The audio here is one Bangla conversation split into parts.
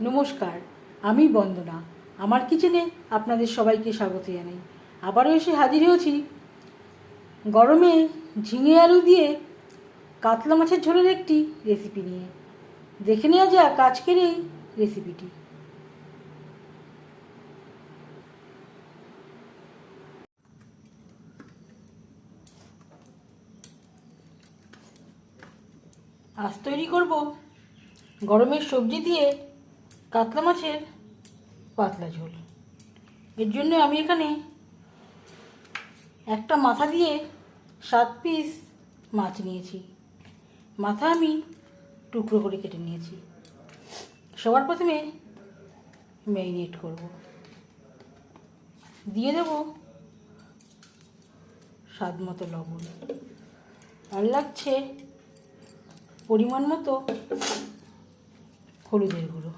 নমস্কার, আমি বন্দনা। আমার কিচেনে আপনাদের সবাইকে স্বাগত জানাই। আবারও এসে হাজির হয়েছি। গরমে ঝিঙে আলু দিয়ে কাতলা মাছের ঝোলের একটি রেসিপি নিয়ে। দেখে নেওয়া যাক আজকের এই রেসিপিটি আজ তৈরি করব গরমের সবজি দিয়ে কাতলা মাছের পাতলা ঝোল। এর জন্য আমি এখানে একটা মাথা দিয়ে সাত পিস মাছ নিয়েছি। মাথা আমি টুকরো করে কেটে নিয়েছি। সবার প্রথমে ম্যারিনেট করব। দিয়ে দেব স্বাদ মতো লবণ। আর লাগছে পরিমাণ মতো হলুদের গুঁড়ো।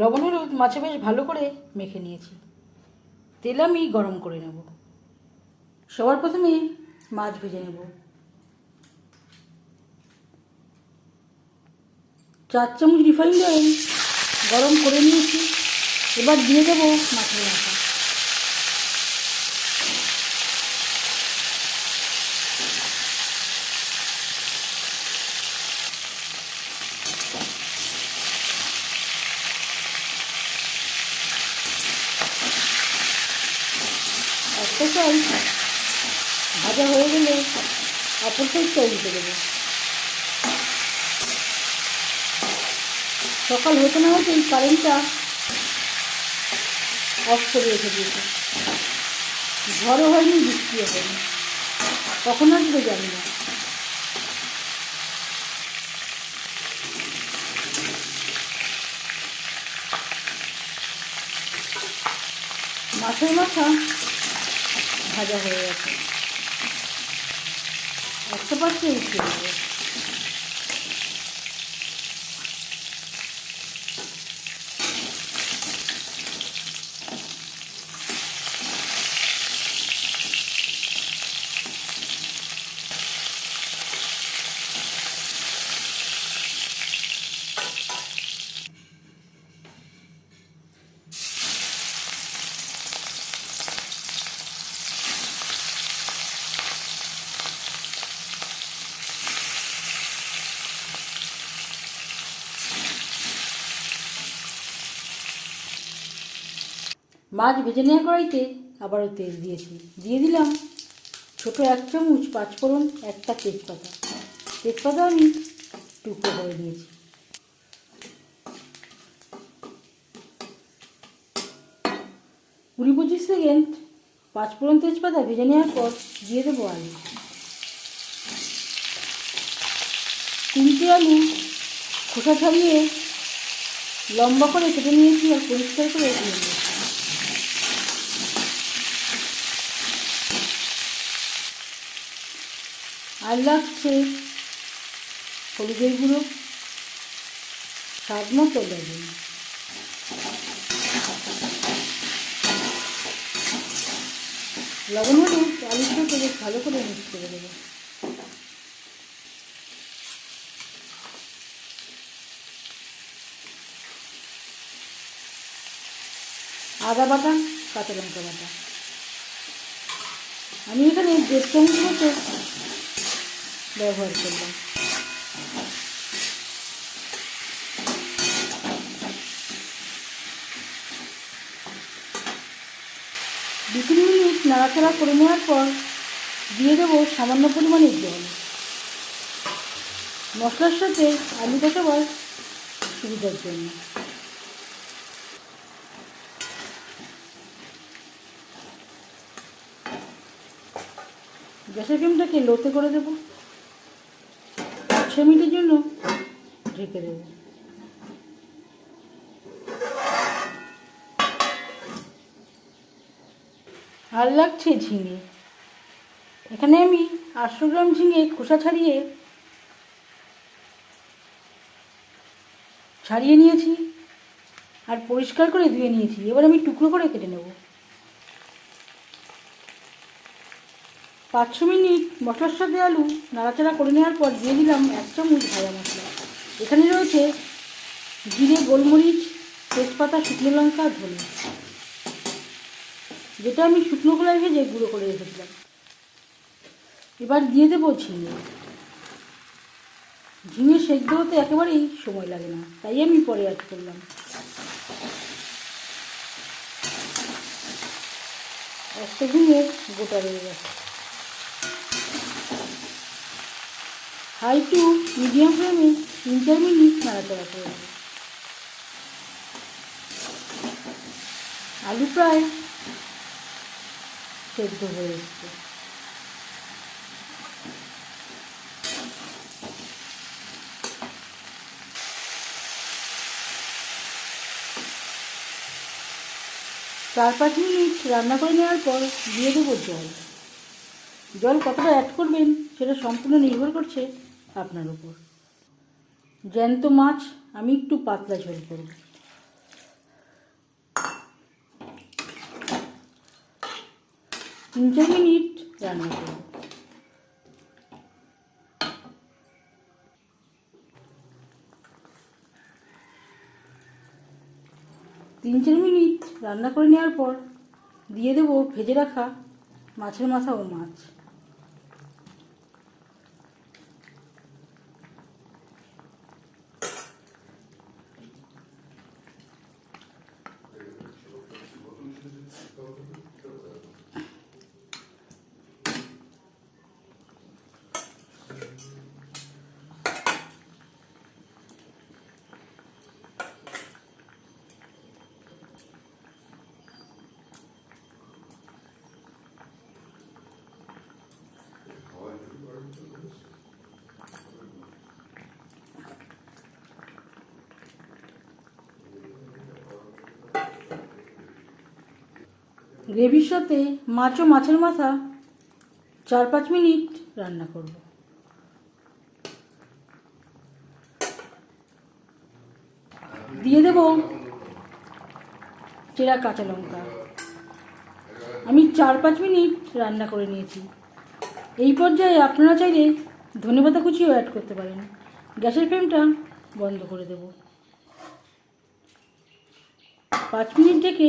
লবণ হলুদ মাছে বেশ ভালো করে মেখে নিয়েছি। তেল আমি গরম করে নেব। সবার প্রথমে মাছ ভেজে নেব। চার চামচ রিফাইন্ড অয়েল গরম করে নিয়েছি। এবার দিয়ে দেবো মাছের মাথা সাইজ ভাজা হয়ে গেলে অপর সাইজটা উল্টে দেবো সকাল হতে না হতেই কারেন্টটা অফ করে রেখে দিয়েছে ঝড়ও হয়নি বৃষ্টিও হয়নি কখন আসবে জানি না মাছের মাথা ভাজা হয়ে গেছে। একশো পার্সেন্ট মাছ ভেজে নেওয়া কড়াইতে আবারও তেল দিয়েছি। দিয়ে দিলাম ছোট এক চামচ পাঁচফোড়ন, একটা তেজপাতা। তেজপাতা আমি টুকরো করে দিয়েছি। কুড়ি পঁচিশ সেকেন্ড পাঁচফোড়ন তেজপাতা ভেজে নেওয়ার পর দিয়ে দেবো আলু। তিনটে আলু খোসা ছাড়িয়ে লম্বা করে কেটে নিয়েছি আর পরিষ্কার করে নিয়েছি। আর লাগছে হলুদের গুঁড়ো, স্বাদ মতো দেবেন। লবণ হলুদ সাথে বেশ ভালো করে মিক্স করে দেবো। আদা বাটা, কাঁচা লঙ্কা বাটা। আমি এখানে দেড় চামচ মতো ব্যবহার করলাম। দু তিন মিনিট নাড়াচাড়া করে নেওয়ার পর দিয়ে দেবো সামান্য পরিমাণে জল। মশলার সাথে আলু দেখাবার সুবিধার জন্য। গ্যাসের ফ্লেমটাকে লোতে করে দেবো। পাঁচ মিনিটের জন্য ঢেকে দেবো। আর লাগছে ঝিঙে। এখানে আমি আটশো গ্রাম ঝিঙে খোসা ছাড়িয়ে ছাড়িয়ে নিয়েছি আর পরিষ্কার করে ধুয়ে নিয়েছি। এবার আমি টুকরো করে কেটে নেব। পাঁচ ছ মিনিট মশলার সাথে আলু নাড়াচাড়া করে নেওয়ার পর দিয়ে দিলাম এক চামচ ভাজা মশলা এখানে রয়েছে জিরে, গোলমরিচ, তেজপাতা, শুকনো লঙ্কা, ধনে। যেটা আমি শুকনো কলায় ভেজে গুঁড়ো করে রেখেছিলাম। এবার দিয়ে দেবো ঝিঙে। ঝিঙে সেদ্ধ হতে একেবারেই সময় লাগে না, তাই আমি পরে অ্যাড করলাম। একটা ঝিঙে গোটা রয়ে গেছে। হাই টু মিডিয়াম ফ্লেমে তিন চার মিনিট নাড়াচাড়া করে দেবো আলু প্রায় সেদ্ধ হয়ে এসছে। চার পাঁচ মিনিট রান্না করে নেওয়ার পর দিয়ে দেবো জল। জল কতটা অ্যাড করবেন সেটা সম্পূর্ণ নির্ভর করছে আপনার উপর। জ্যান্ত মাছ, আমি একটু পাতলা ঝোল করব। তিন চার মিনিট রান্না করব। তিন চার মিনিট রান্না করে নেওয়ার পর দিয়ে দেবো ভেজে রাখা মাছের মাথা ও মাছ। গ্রেভির সাথে মাছ ও মাছের মাথা, চার পাঁচ মিনিট রান্না করব। দিয়ে দেব চেরা কাঁচা লঙ্কা। আমি চার পাঁচ মিনিট রান্না করে নিয়েছি। এই পর্যায়ে আপনারা চাইলে ধনেপাতা কুচিও অ্যাড করতে পারেন। গ্যাসের ফ্লেমটা বন্ধ করে দেব। পাঁচ মিনিট থেকে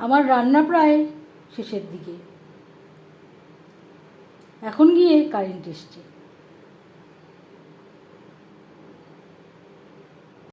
আমার রান্না প্রায় শেষের দিকে। এখন গিয়ে কারেন্ট এসছে।